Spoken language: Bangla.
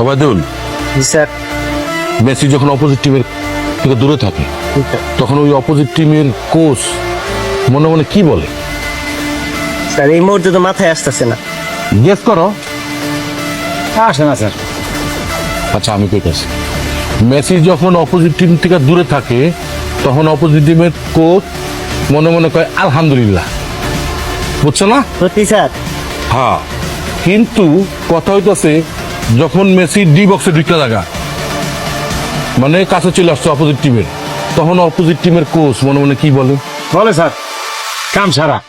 ওবায়দুল জি স্যার। মেসি যখন অপোজিট টিমের থেকে দূরে থাকে তখন ওই অপোজিট টিমের কোচ মনে মনে কি বলে? স্যার এই মুহূর্তে তো মাথায় আসতেছে না। গেস করো। আসে না স্যার। আচ্ছা আমি কইতাছি মেসি যখন অপোজিট টিম থেকে দূরে থাকে তখন অপোজিট টিমের কোচ মনে মনে কয় আলহামদুলিল্লাহ। বুঝছ না? সত্যি স্যার। হ্যাঁ। কিন্তু কথা হইতাছে যখন মেসি ডি বক্সে ঢুকতে লাগা মানে কাছে চলে আসছে অপোজিট টিমের তখন অপোজিট টিমের কোচ মনে মনে কি বলে? বলে স্যার, কাম সারা।